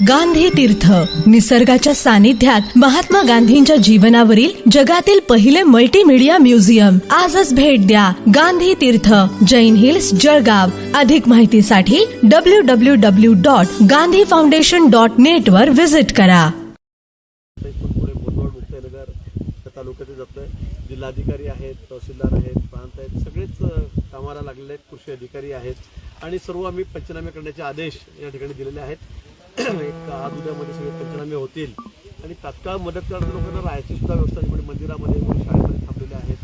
गांधी तीर्थ. निसर्गाच्या सानिध्यात महात्मा गांधींच्या जीवनावरील जगातील पहिले मल्टीमीडिया म्युझियम आजच भेट द्या गांधी तीर्थ. जैन हिल्स जळगाव. अधिक माहितीसाठी W W W dot Gandhi foundation dot net वर व्हिजिट करा. तालुक्यात जातोय. जिल्हाधिकारी आहेत तहसीलदार आहेत प्रांत आहेत. सगळेच कामाला लागलेले आहेत. कृषी अधिकारी आहेत. आणि सर्व आम्ही पंचनामे करण्याचे आदेश या ठिकाणी दिलेले आहेत. एक आज उद्यामध्ये सगळे पंचनामे होतील. आणि तात्काळ मदत करणाऱ्या लोकांना राहायची सुद्धा व्यवस्था म्हणजे मंदिरामध्ये कोणी शाळेमध्ये थांबलेले आहेत.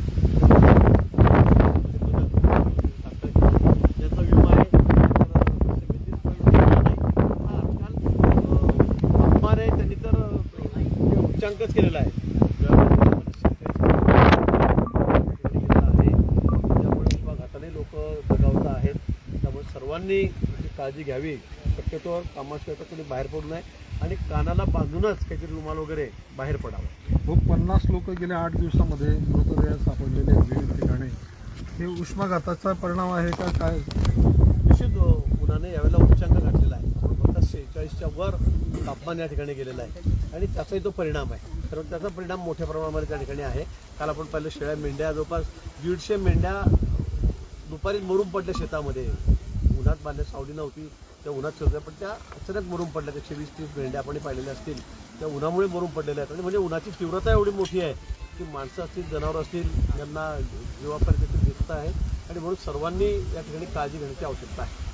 त्याचा विमा आहे. हा, आजकाल अपमान आहे. त्यांनी तर उच्चांकच केलेला आहे. लोक दगावत आहेत. त्यामुळे सर्वांनी म्हणजे काळजी घ्यावी. शक्यतो कामाशिवाय कोणी बाहेर पडू नये आणि कानाला बांधूनच काहीतरी रुमाल वगैरे बाहेर पडावं. व पन्नास लोक गेल्या आठ दिवसामध्ये मृतदेह सापडलेले विविध ठिकाणी. हे उष्माघाताचा परिणाम आहे का? काय? निश्चित उन्हाने यावेळेला उच्चांक घातलेला आहे. फक्त सेहेचाळीसच्या वर तापमान या ठिकाणी गेलेलं आहे. आणि त्याचाही तो परिणाम आहे. तर त्याचा परिणाम मोठ्या प्रमाणामध्ये त्या ठिकाणी आहे. काल आपण पाहिलं शेळ्या मेंढ्या जवळपास दीडशे मेंढ्या दुपारी मरून पडल्या शेतामध्ये. उन्हात बांधल्या सावली नव्हती. त्या उन्हात ठेवल्या पण त्या अचानक मरून पडल्या एकशे वीस तीस भेंड्या आपण पाहिलेल्या असतील. त्या उन्हामुळे मरून पडलेल्या आहेत. आणि म्हणजे उन्हाची तीव्रता एवढी मोठी आहे की माणसं असतील जनावरं असतील यांना जीवापर्यंत दिसत आहे आणि म्हणून सर्वांनी या ठिकाणी काळजी घेण्याची आवश्यकता आहे.